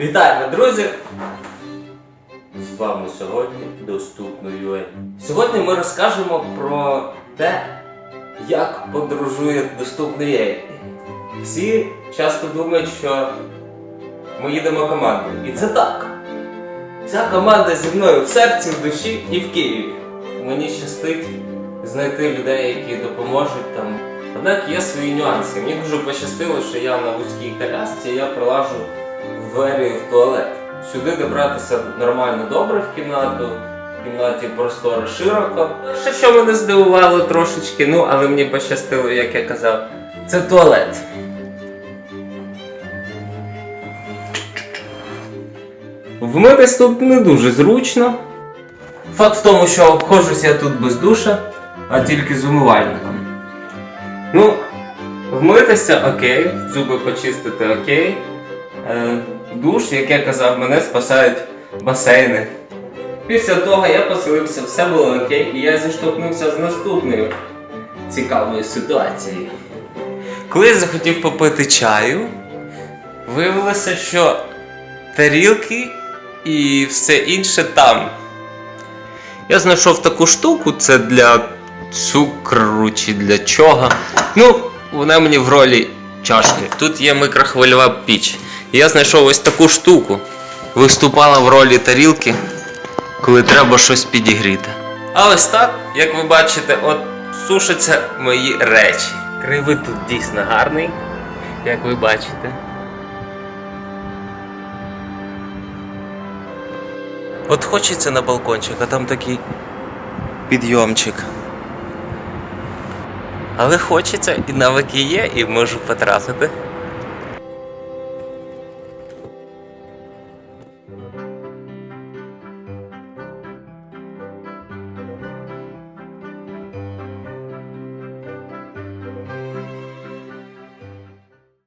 Вітаємо, друзі! З вами сьогодні доступно UA. Сьогодні ми розкажемо про те, як подорожує доступно UA. Всі часто думають, що ми їдемо командою. І це так. Ця команда зі мною в серці, в душі і в Києві. Мені щастить знайти людей, які допоможуть там. Однак є свої нюанси. Мені дуже пощастило, що я на вузькій колясці, я прилажу двері в туалет. Сюди добратися нормально добре в кімнату. В кімнаті просторо широко. Ще що мене здивувало трошечки, ну але мені пощастило, як я казав, це туалет. Вмитись тут не дуже зручно. Факт в тому, що обходжусь я тут без душа, а тільки з умивальником. Ну, вмитися окей, зуби почистити окей. Е, душ, як я казав, мене спасають басейни. Після того я поселився, все було окей, і я зіштовхнувся з наступною цікавою ситуацією. Коли я захотів попити чаю, виявилося, що тарілки і все інше там. Я знайшов таку штуку, це для цукру чи для чого. Ну, вона мені в ролі чашки. Тут є микрохвильова піч. Я знайшов ось таку штуку. Виступала в ролі тарілки, коли треба щось підігріти. А ось так, як ви бачите, от сушаться мої речі. Кривий тут дійсно гарний, як ви бачите. От хочеться на балкончик, а там такий підйомчик. Але хочеться, і навики є, і можу потрапити. Thank you.